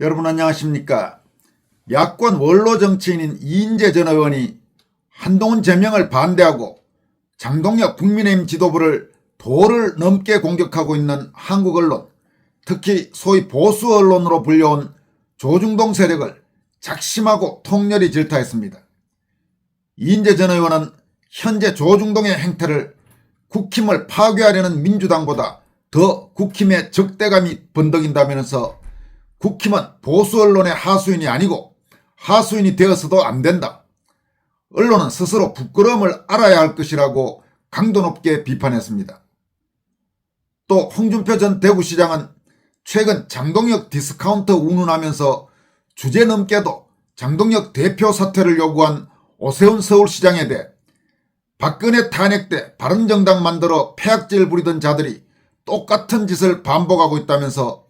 여러분 안녕하십니까? 야권 원로 정치인인 이인재 전 의원이 한동훈 제명을 반대하고 장동혁 국민의힘 지도부를 도를 넘게 공격하고 있는 한국 언론, 특히 소위 보수 언론으로 불려온 조중동 세력을 작심하고 통렬히 질타했습니다. 이인재 전 의원은 현재 조중동의 행태를 국힘을 파괴하려는 민주당보다 더 국힘의 적대감이 번덕인다면서 국힘은 보수 언론의 하수인이 아니고 하수인이 되어서도 안 된다. 언론은 스스로 부끄러움을 알아야 할 것이라고 강도 높게 비판했습니다. 또 홍준표 전 대구시장은 최근 장동혁 디스카운터 운운하면서 주제 넘게도 장동혁 대표 사퇴를 요구한 오세훈 서울시장에 대해 박근혜 탄핵 때 바른정당 만들어 폐악질 부리던 자들이 똑같은 짓을 반복하고 있다면서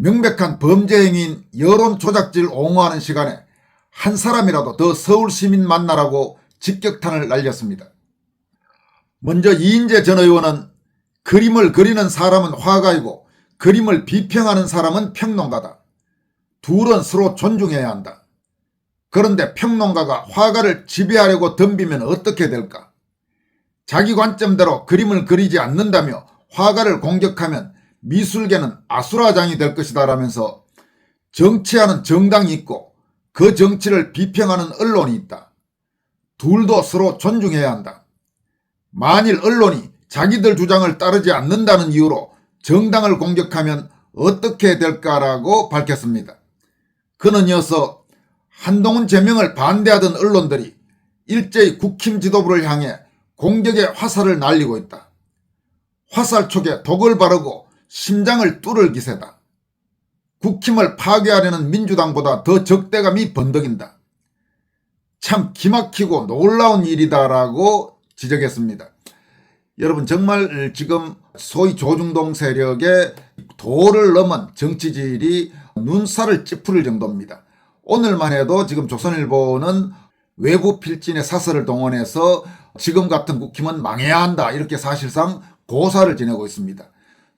명백한 범죄 행위인 여론 조작질 옹호하는 시간에 한 사람이라도 더 서울 시민 만나라고 직격탄을 날렸습니다. 먼저 이인재 전 의원은 그림을 그리는 사람은 화가이고 그림을 비평하는 사람은 평론가다. 둘은 서로 존중해야 한다. 그런데 평론가가 화가를 지배하려고 덤비면 어떻게 될까? 자기 관점대로 그림을 그리지 않는다며 화가를 공격하면 미술계는 아수라장이 될 것이다 라면서 정치하는 정당이 있고 그 정치를 비평하는 언론이 있다. 둘도 서로 존중해야 한다. 만일 언론이 자기들 주장을 따르지 않는다는 이유로 정당을 공격하면 어떻게 될까라고 밝혔습니다. 그는 이어서 한동훈 제명을 반대하던 언론들이 일제히 국힘 지도부를 향해 공격의 화살을 날리고 있다. 화살 촉에 독을 바르고 심장을 뚫을 기세다. 국힘을 파괴하려는 민주당보다 더 적대감이 번덕인다. 참 기막히고 놀라운 일이다라고 지적했습니다. 여러분 정말 지금 소위 조중동 세력의 도를 넘은 정치질이 눈살을 찌푸릴 정도입니다. 오늘만 해도 지금 조선일보는 외부 필진의 사설을 동원해서 지금 같은 국힘은 망해야 한다 이렇게 사실상 고사를 지내고 있습니다.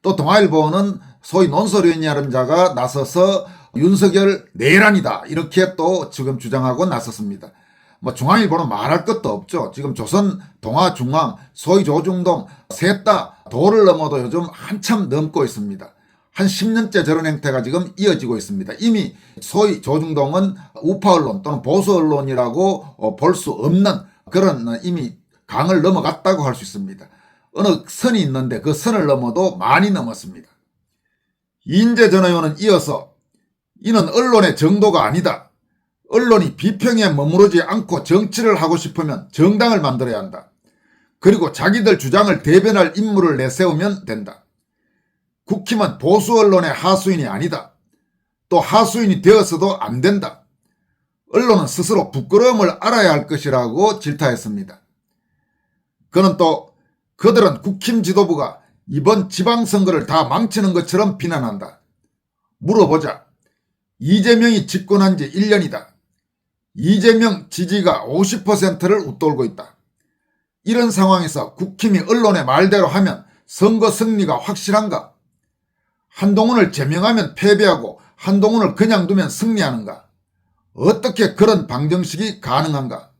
또 동아일보는 소위 논설위원이라는 자가 나서서 윤석열 내란이다 이렇게 또 지금 주장하고 나섰습니다. 뭐 중앙일보는 말할 것도 없죠. 지금 조선, 동아, 중앙, 소위 조중동 셋 다 도를 넘어도 요즘 한참 넘고 있습니다. 한 10년째 저런 행태가 지금 이어지고 있습니다. 이미 소위 조중동은 우파 언론 또는 보수 언론이라고 볼 수 없는 그런 이미 강을 넘어갔다고 할 수 있습니다. 어느 선이 있는데 그 선을 넘어도 많이 넘었습니다. 이인재 전 의원은 이어서 이는 언론의 정도가 아니다. 언론이 비평에 머무르지 않고 정치를 하고 싶으면 정당을 만들어야 한다. 그리고 자기들 주장을 대변할 인물을 내세우면 된다. 국힘은 보수 언론의 하수인이 아니다. 또 하수인이 되어서도 안 된다. 언론은 스스로 부끄러움을 알아야 할 것이라고 질타했습니다. 그는 또 그들은 국힘 지도부가 이번 지방선거를 다 망치는 것처럼 비난한다. 물어보자. 이재명이 집권한 지 1년이다. 이재명 지지가 50%를 웃돌고 있다. 이런 상황에서 국힘이 언론의 말대로 하면 선거 승리가 확실한가? 한동훈을 제명하면 패배하고 한동훈을 그냥 두면 승리하는가? 어떻게 그런 방정식이 가능한가?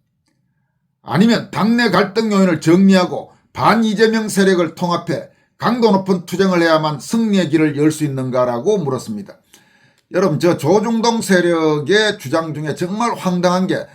아니면 당내 갈등 요인을 정리하고 반 이재명 세력을 통합해 강도 높은 투쟁을 해야만 승리의 길을 열 수 있는가라고 물었습니다. 여러분 저 조중동 세력의 주장 중에 정말 황당한 게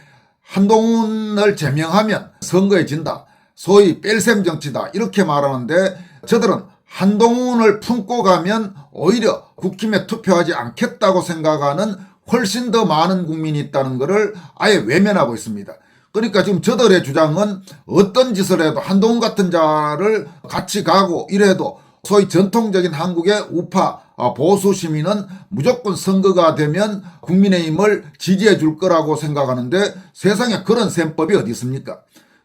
한동훈을 제명하면 선거에 진다. 소위 뺄셈 정치다. 이렇게 말하는데 저들은 한동훈을 품고 가면 오히려 국힘에 투표하지 않겠다고 생각하는 훨씬 더 많은 국민이 있다는 것을 아예 외면하고 있습니다. 그러니까 지금 저들의 주장은 어떤 짓을 해도 한동훈 같은 자를 같이 가고 이래도 소위 전통적인 한국의 우파 어, 보수 시민은 무조건 선거가 되면 국민의힘을 지지해 줄 거라고 생각하는데 세상에 그런 셈법이 어디 있습니까?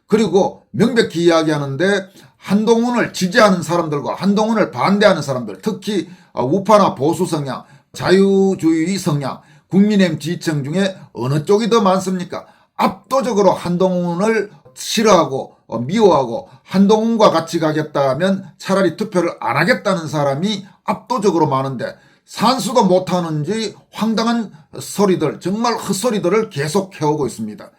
그리고 명백히 이야기하는데 한동훈을 지지하는 사람들과 한동훈을 반대하는 사람들 특히 어, 우파나 보수 성향, 자유주의 성향, 국민의힘 지지층 중에 어느 쪽이 더 많습니까? 압도적으로 한동훈을 싫어하고 어, 미워하고 한동훈과 같이 가겠다면 차라리 투표를 안 하겠다는 사람이 압도적으로 많은데 산수도 못하는지 황당한 소리들, 정말 헛소리들을 계속 해오고 있습니다.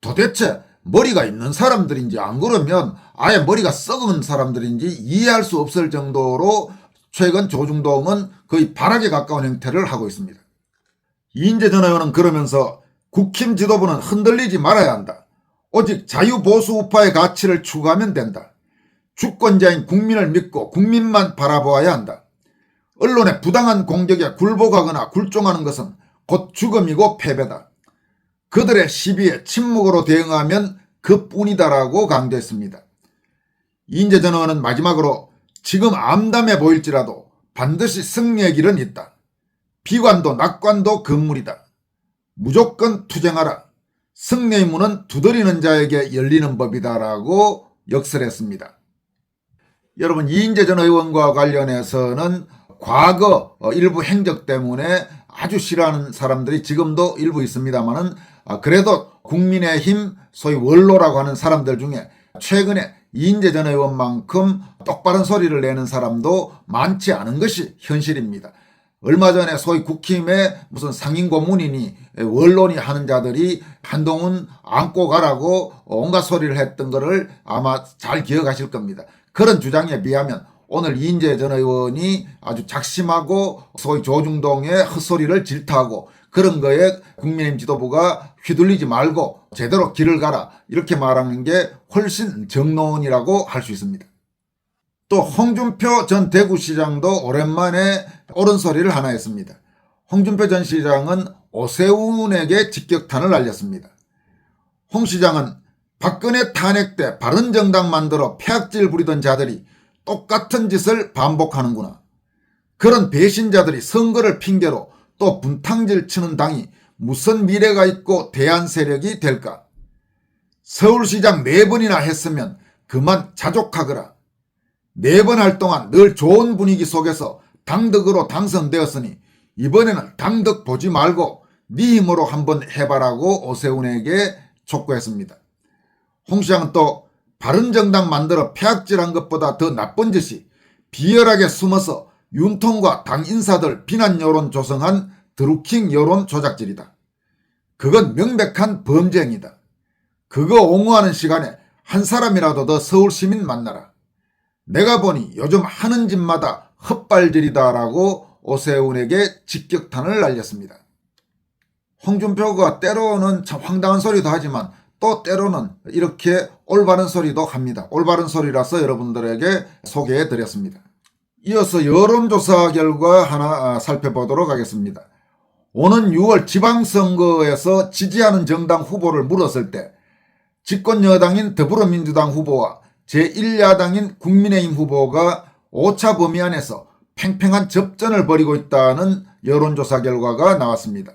도대체 머리가 있는 사람들인지 안 그러면 아예 머리가 썩은 사람들인지 이해할 수 없을 정도로 최근 조중동은 거의 발악에 가까운 형태를 하고 있습니다. 이인재 전 의원은 그러면서 국힘 지도부는 흔들리지 말아야 한다. 오직 자유보수 우파의 가치를 추구하면 된다. 주권자인 국민을 믿고 국민만 바라보아야 한다. 언론의 부당한 공격에 굴복하거나 굴종하는 것은 곧 죽음이고 패배다. 그들의 시비에 침묵으로 대응하면 그뿐이다라고 강조했습니다. 이인재 전 의원은 마지막으로 지금 암담해 보일지라도 반드시 승리의 길은 있다. 비관도 낙관도 금물이다. 무조건 투쟁하라. 승리의 문은 두드리는 자에게 열리는 법이다라고 역설했습니다. 여러분 이인재 전 의원과 관련해서는 과거 어, 일부 행적 때문에 아주 싫어하는 사람들이 지금도 일부 있습니다만은 아, 그래도 국민의힘 소위 원로라고 하는 사람들 중에 최근에 이인재 전 의원만큼 똑바른 소리를 내는 사람도 많지 않은 것이 현실입니다. 얼마 전에 소위 국힘의 무슨 상임 고문이니 원론이 하는 자들이 한동훈 안고 가라고 온갖 소리를 했던 거를 아마 잘 기억하실 겁니다. 그런 주장에 비하면 오늘 이인재 전 의원이 아주 작심하고 소위 조중동의 헛소리를 질타하고 그런 거에 국민의힘 지도부가 휘둘리지 말고 제대로 길을 가라 이렇게 말하는 게 훨씬 정론이라고 할 수 있습니다. 또 홍준표 전 대구시장도 오랜만에 옳은 소리를 하나 했습니다. 홍준표 전 시장은 오세훈에게 직격탄을 날렸습니다. 홍 시장은 박근혜 탄핵 때 바른정당 만들어 폐악질 부리던 자들이 똑같은 짓을 반복하는구나. 그런 배신자들이 선거를 핑계로 또 분탕질 치는 당이 무슨 미래가 있고 대안 세력이 될까? 서울시장 네 번이나 했으면 그만 자족하거라. 네 번 할 동안 늘 좋은 분위기 속에서 당덕으로 당선되었으니 이번에는 당덕 보지 말고 네 힘으로 한번 해봐라고 오세훈에게 촉구했습니다. 홍 시장은 또 바른정당 만들어 폐악질한 것보다 더 나쁜 짓이 비열하게 숨어서 윤통과 당 인사들 비난 여론 조성한 드루킹 여론 조작질이다. 그건 명백한 범죄행위다. 그거 옹호하는 시간에 한 사람이라도 더 서울 시민 만나라. 내가 보니 요즘 하는 짓마다 헛발질이다라고 오세훈에게 직격탄을 날렸습니다. 홍준표가 때로는 참 황당한 소리도 하지만 또 때로는 이렇게 올바른 소리도 합니다. 올바른 소리라서 여러분들에게 소개해 드렸습니다. 이어서 여론조사 결과 하나 살펴보도록 하겠습니다. 오는 6월 지방선거에서 지지하는 정당 후보를 물었을 때 집권 여당인 더불어민주당 후보와 제1야당인 국민의힘 후보가 오차 범위 안에서 팽팽한 접전을 벌이고 있다는 여론조사 결과가 나왔습니다.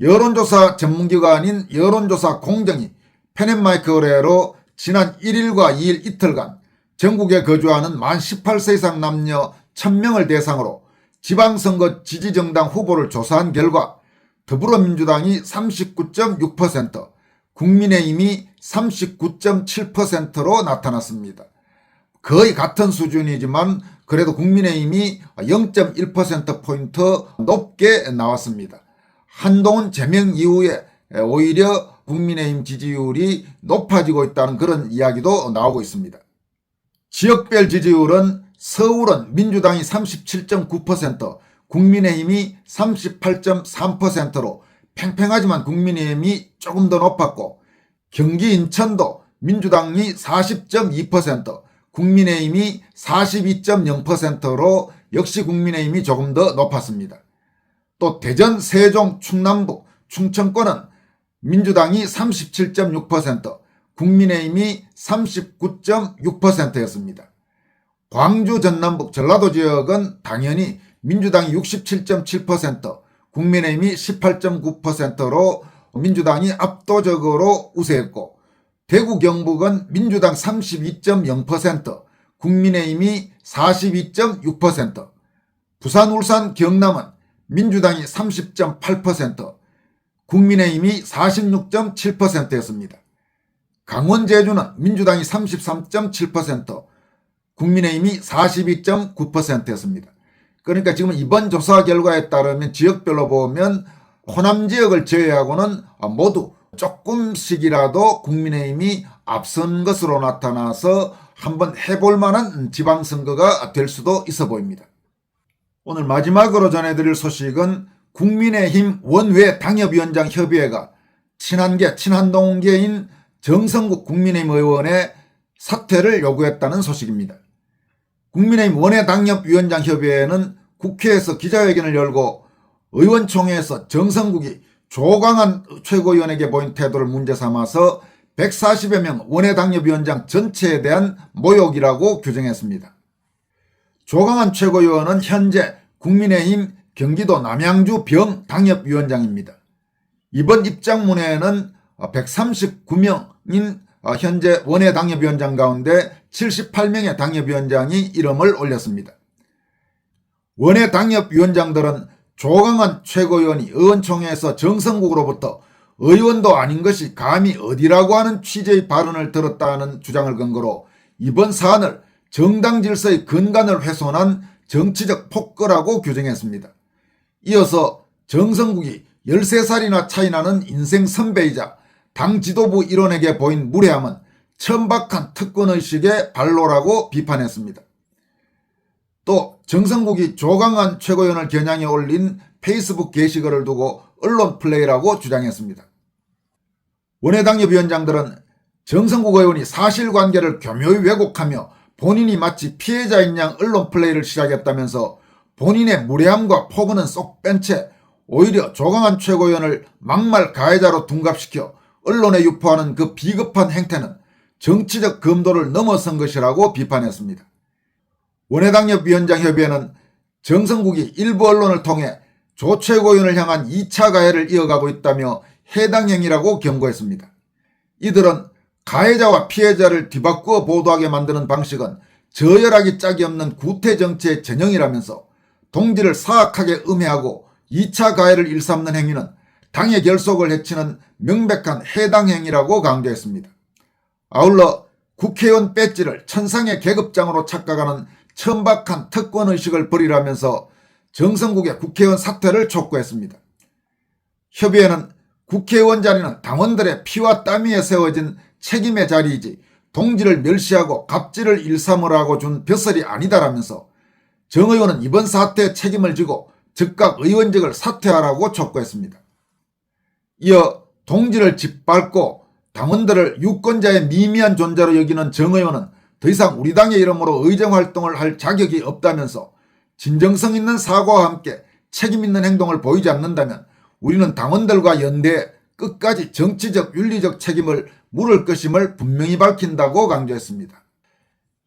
여론조사 전문기관인 여론조사 공정이 페넷마이크 의뢰로 지난 1일과 2일 이틀간 전국에 거주하는 만 18세 이상 남녀 1000명을 대상으로 지방선거 지지정당 후보를 조사한 결과 더불어민주당이 39.6%, 국민의힘이 39.7%로 나타났습니다. 거의 같은 수준이지만 그래도 국민의힘이 0.1%포인트 높게 나왔습니다. 한동훈 제명 이후에 오히려 국민의힘 지지율이 높아지고 있다는 그런 이야기도 나오고 있습니다. 지역별 지지율은 서울은 민주당이 37.9%, 국민의힘이 38.3%로 팽팽하지만 국민의힘이 조금 더 높았고 경기 인천도 민주당이 40.2%, 국민의힘이 42.0%로 역시 국민의힘이 조금 더 높았습니다. 또 대전, 세종, 충남북, 충청권은 민주당이 37.6%, 국민의힘이 39.6%였습니다. 광주, 전남북, 전라도 지역은 당연히 민주당이 67.7%, 국민의힘이 18.9%로 민주당이 압도적으로 우세했고 대구 경북은 민주당 32.0%, 국민의힘이 42.6%, 부산, 울산, 경남은 민주당이 30.8%, 국민의힘이 46.7%였습니다. 강원 제주는 민주당이 33.7%, 국민의힘이 42.9%였습니다. 그러니까 지금 이번 조사 결과에 따르면 지역별로 보면 호남 지역을 제외하고는 모두 조금씩이라도 국민의힘이 앞선 것으로 나타나서 한번 해볼 만한 지방선거가 될 수도 있어 보입니다. 오늘 마지막으로 전해드릴 소식은 국민의힘 원외 당협위원장 협의회가 친한계 친한동계인 정성국 국민의힘 의원의 사퇴를 요구했다는 소식입니다. 국민의힘 원외 당협위원장 협의회는 국회에서 기자회견을 열고 의원총회에서 정성국이 조강한 최고위원에게 보인 태도를 문제 삼아서 140여 명 원외 당협위원장 전체에 대한 모욕이라고 규정했습니다. 조강한 최고위원은 현재 국민의힘 경기도 남양주 병 당협위원장입니다. 이번 입장문에는 139명인 현재 원외 당협위원장 가운데 78명의 당협위원장이 이름을 올렸습니다. 원외 당협위원장들은 조강한 최고위원이 의원총회에서 정성국으로부터 의원도 아닌 것이 감히 어디라고 하는 취지의 발언을 들었다는 주장을 근거로 이번 사안을 정당 질서의 근간을 훼손한 정치적 폭거라고 규정했습니다. 이어서 정성국이 13살이나 차이나는 인생 선배이자 당 지도부 일원에게 보인 무례함은 천박한 특권의식의 발로라고 비판했습니다. 또 정성국이 조강한 최고위원을 겨냥해 올린 페이스북 게시글을 두고 언론 플레이라고 주장했습니다. 원외당협 위원장들은 정성국 의원이 사실관계를 교묘히 왜곡하며 본인이 마치 피해자인 양 언론 플레이를 시작했다면서 본인의 무례함과 폭언은 쏙 뺀 채 오히려 조강한 최고위원을 막말 가해자로 둔갑시켜 언론에 유포하는 그 비겁한 행태는 정치적 검도를 넘어선 것이라고 비판했습니다. 원외당협 위원장 협의회는 정성국이 일부 언론을 통해 조 최고위원을 향한 2차 가해를 이어가고 있다며 해당 행위라고 경고했습니다. 이들은 가해자와 피해자를 뒤바꾸어 보도하게 만드는 방식은 저열하기 짝이 없는 구태 정치의 전형이라면서 동지를 사악하게 음해하고 2차 가해를 일삼는 행위는 당의 결속을 해치는 명백한 해당 행위라고 강조했습니다. 아울러 국회의원 배지를 천상의 계급장으로 착각하는 천박한 특권의식을 버리라면서 정성국의 국회의원 사퇴를 촉구했습니다. 협의회는 국회의원 자리는 당원들의 피와 땀 위에 세워진 책임의 자리이지 동지를 멸시하고 갑질을 일삼으라고 준 벼슬이 아니다라면서 정 의원은 이번 사태에 책임을 지고 즉각 의원직을 사퇴하라고 촉구했습니다. 이어 동지를 짓밟고 당원들을 유권자의 미미한 존재로 여기는 정 의원은 더 이상 우리 당의 이름으로 의정활동을 할 자격이 없다면서 진정성 있는 사과와 함께 책임 있는 행동을 보이지 않는다면 우리는 당원들과 연대해 끝까지 정치적 윤리적 책임을 물을 것임을 분명히 밝힌다고 강조했습니다.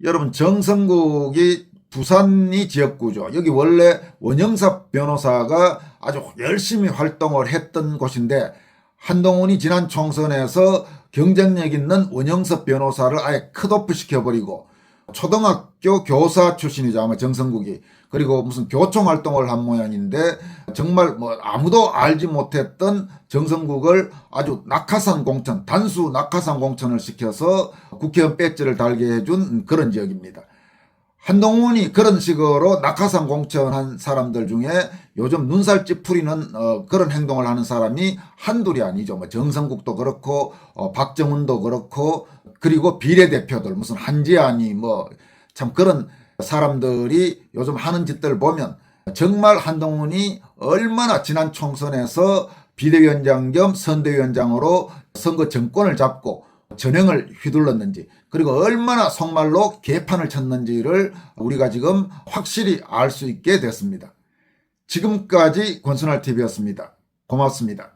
여러분 정성국이 부산이 지역구죠. 여기 원래 원영섭 변호사가 아주 열심히 활동을 했던 곳인데 한동훈이 지난 총선에서 경쟁력 있는 원영섭 변호사를 아예 컷오프 시켜버리고 초등학교 교사 출신이죠. 아마 정성국이. 그리고 무슨 교총 활동을 한 모양인데 정말 뭐 아무도 알지 못했던 정성국을 아주 낙하산 공천, 단수 낙하산 공천을 시켜서 국회의원 배지를 달게 해준 그런 지역입니다. 한동훈이 그런 식으로 낙하산 공천한 사람들 중에 요즘 눈살 찌푸리는 어, 그런 행동을 하는 사람이 한둘이 아니죠. 뭐 정성국도 그렇고 어, 박정훈도 그렇고 그리고 비례대표들 무슨 한지안이 뭐 참 그런 사람들이 요즘 하는 짓들 보면 정말 한동훈이 얼마나 지난 총선에서 비대위원장 겸 선대위원장으로 선거 정권을 잡고 전횡을 휘둘렀는지 그리고 얼마나 속말로 개판을 쳤는지를 우리가 지금 확실히 알 수 있게 됐습니다. 지금까지 권순할 TV였습니다. 고맙습니다.